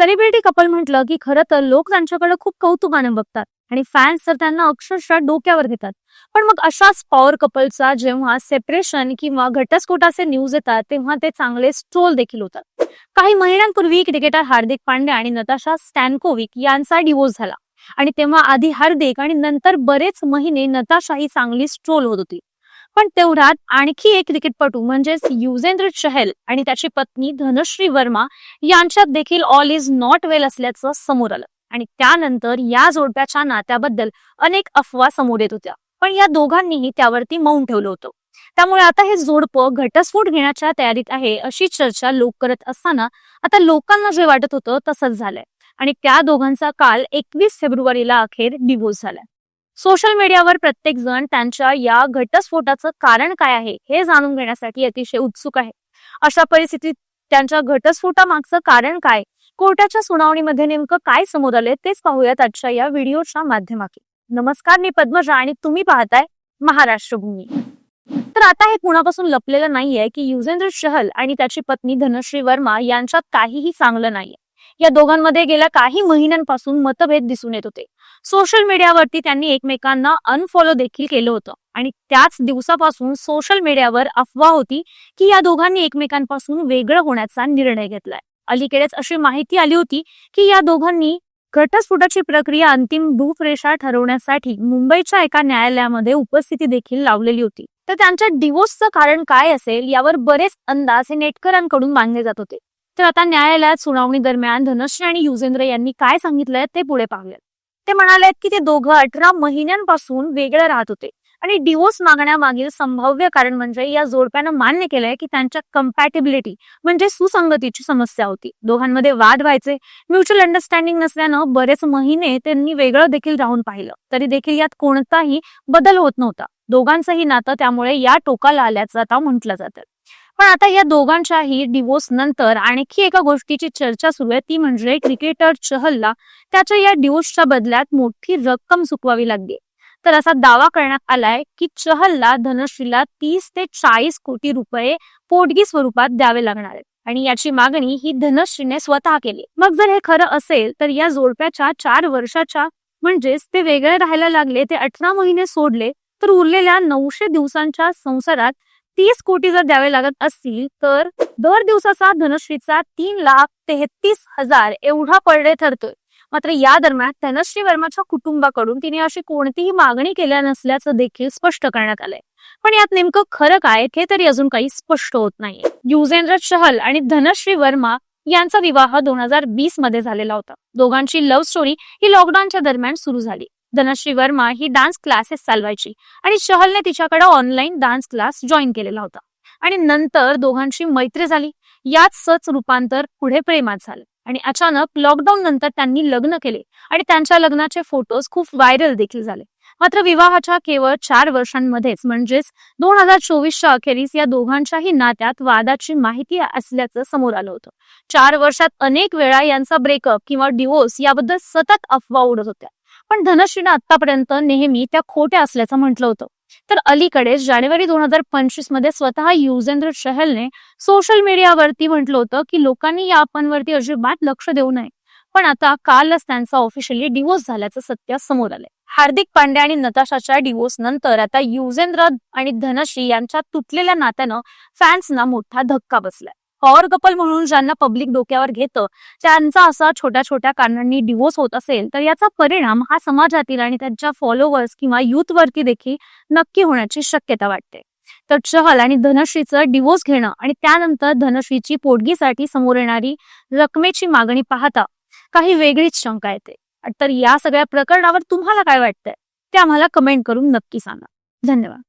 Celebrity couple म्हटलं की खरं तर लोक त्यांच्याकडे खूप कौतुकाने बघतात आणि फॅन्स तर त्यांना अक्षरशः डोक्यावर घेतात. पण मग अशाच पॉवर कपलचा जेव्हा सेपरेशन किंवा घटस्फोटाचे न्यूज येतात तेव्हा ते चांगले स्ट्रोल देखील होतात. काही महिन्यांपूर्वी क्रिकेटर हार्दिक पांड्या आणि नताशा स्टॅनकोविक यांचा डिवोर्स झाला. आणि तेव्हा आधी हार्दिक आणि नंतर बरेच महिने नताशा ही चांगली स्ट्रोल होत होती. पण तेवढ्यात आणखी एक क्रिकेटपटू म्हणजेच युजेंद्र चहल आणि त्याची पत्नी धनश्री वर्मा यांच्यात देखील ऑल इज नॉट वेल असल्याचं समोर आलं. आणि त्यानंतर या जोडप्याच्या नात्याबद्दल अनेक अफवा समोर येत होत्या. पण या दोघांनीही त्यावरती मौन ठेवलं होतं. त्यामुळे आता हे जोडपं घटस्फोट घेण्याच्या तयारीत आहे अशी चर्चा लोक करत असताना आता लोकांना जे वाटत होतं तसंच झालंय. आणि त्या दोघांचा काल एकवीस फेब्रुवारीला अखेर डिवोर्स झालाय. सोशल मीडियावर प्रत्येक जण त्यांच्या या घटस्फोटाचं कारण काय आहे हे जाणून घेण्यासाठी अतिशय उत्सुक आहे. अशा परिस्थितीत त्यांच्या घटस्फोटामागचं कारण काय कोर्टाच्या सुनावणीमध्ये नेमकं काय समोर आले तेच पाहूयात आजच्या या व्हिडिओच्या माध्यमातून. नमस्कार मी पद्मजा आणि तुम्ही पाहताय महाराष्ट्र भूमी तर आता हे कुणापासून लपलेलं नाहीये की युजेंद्र चहल आणि त्याची पत्नी धनश्री वर्मा यांच्यात काहीही चांगलं नाहीये. या दोघांमध्ये गेल्या काही महिन्यांपासून मतभेद दिसून येत होते. सोशल मीडियावरती त्यांनी एकमेकांना अनफॉलो देखील केलं होतं. आणि त्याच दिवसापासून सोशल मीडियावर अफवा होती की या दोघांनी एकमेकांपासून वेगळं होण्याचा निर्णय घेतलाय. अलीकडेच अशी माहिती आली होती की या दोघांनी घटस्फोटाची प्रक्रिया अंतिम भूपरेषा ठरवण्यासाठी मुंबईच्या एका न्यायालयामध्ये उपस्थिती देखील लावलेली होती. तर त्यांच्या डिवोर्सचं कारण काय असेल यावर बरेच अंदाज हे नेटकरांकडून बांधले जात होते. तर आता न्यायालयात सुनावणी दरम्यान धनश्री आणि युजेंद्र यांनी काय सांगितलंय ते पुढे पाहूयात. ते म्हणाले की ते दोघं अठरा महिन्यांपासून वेगळे राहत होते आणि डिवोर्स मागण्यामागील संभाव्य कारण म्हणजे या जोडप्यानं मान्य केलंय की त्यांच्या कम्पॅटेबिलिटी म्हणजे सुसंगतीची समस्या होती. दोघांमध्ये वाद व्हायचे म्युच्युअल अंडरस्टँडिंग नसल्यानं बरेच महिने त्यांनी वेगळं देखील राहून पाहिलं. तरी देखील यात कोणताही बदल होत नव्हता. दोघांचंही नातं त्यामुळे या टोकाला आल्याचं आता म्हटलं जातं. पण आता या दोघांच्याही डिवोर्स नंतर आणखी एका गोष्टीची चर्चा सुरू आहे. ती म्हणजे क्रिकेटर चहलला त्याच्या या डिवोर्सच्या बदल्यात मोठी रक्कम चुकवावी लागली. तर असा दावा करण्यात आलाय की चहलला धनश्रीला तीस ते चाळीस कोटी रुपये पोटगी स्वरूपात द्यावे लागणार आहेत. आणि याची मागणी ही धनश्रीने स्वतः केली. मग जर हे खरं असेल तर या जोडप्याच्या चार वर्षाच्या म्हणजेच ते वेगळे राहायला लागले ते अठरा महिने सोडले तर उरलेल्या नऊशे दिवसांच्या संसारात तीस कोटी जर द्यावे लागत असतील तर दर दिवसाचा धनश्रीचा तीन लाख तेहतीस हजार एवढा पडले ठरतोय. मात्र या दरम्यान धनश्री वर्माच्या कुटुंबाकडून तिने अशी कोणतीही मागणी केल्या नसल्याचं देखील स्पष्ट करण्यात आलंय. पण यात नेमकं खरं काय हे तरी अजून काही स्पष्ट होत नाहीये. युजेंद्र चहल आणि धनश्री वर्मा यांचा विवाह दोन हजार वीसमध्ये झालेला होता. दोघांची लव्ह स्टोरी ही लॉकडाऊनच्या दरम्यान सुरू झाली. धनश्री वर्मा ही डान्स क्लासेस चालवायची. आणि चहलने तिच्याकडे ऑनलाईन डान्स क्लास जॉईन केलेला होता. आणि नंतर दोघांची मैत्री झाली. याच सच रूपांतर पुढे प्रेमात झालं. आणि अचानक लॉकडाऊन नंतर त्यांनी लग्न केले. आणि त्यांच्या लग्नाचे फोटोज खूप व्हायरल देखील झाले. मात्र विवाहाच्या केवळ चार वर्षांमध्येच म्हणजेच दोन हजार चोवीसच्या अखेरीस या दोघांच्याही नात्यात वादाची माहिती असल्याचं समोर आलं होतं. चार वर्षात अनेक वेळा यांचा ब्रेकअप किंवा डिवोर्स याबद्दल सतत अफवा उडत होत्या. पण धनश्रीनं आतापर्यंत नेहमी त्या खोट्या असल्याचं म्हटलं होतं. तर अलीकडे जानेवारी दोन हजार पंचवीसमध्ये स्वतः युजेंद्र चहलने सोशल मीडियावरती म्हटलं होतं की लोकांनी या आपणवरती अजिबात लक्ष देऊ नये. पण आता कालच त्यांचा ऑफिशियली डिवोर्स झाल्याचं सत्य समोर आलंय. हार्दिक पांड्या आणि नताशाच्या डिवोर्स नंतर आता युजेंद्र आणि धनश्री यांच्या तुटलेल्या नात्यानं फॅन्सना मोठा धक्का बसलाय. पॉवर कपल म्हणून ज्यांना पब्लिक डोक्यावर घेतं त्यांचा असा छोट्या छोट्या कारणांनी डिवोर्स होत असेल तर याचा परिणाम हा समाजातील आणि त्यांच्या फॉलोअर्स किंवा युथवरती देखील नक्की होण्याची शक्यता वाटते. तर चहल आणि धनश्रीचं डिवोर्स घेणं आणि त्यानंतर धनश्रीची पोटगीसाठी समोर येणारी रकमेची मागणी पाहता काही वेगळीच शंका येते. तर या सगळ्या प्रकरणावर तुम्हाला काय वाटतंय? ते आम्हाला कमेंट करून नक्की सांगा. धन्यवाद.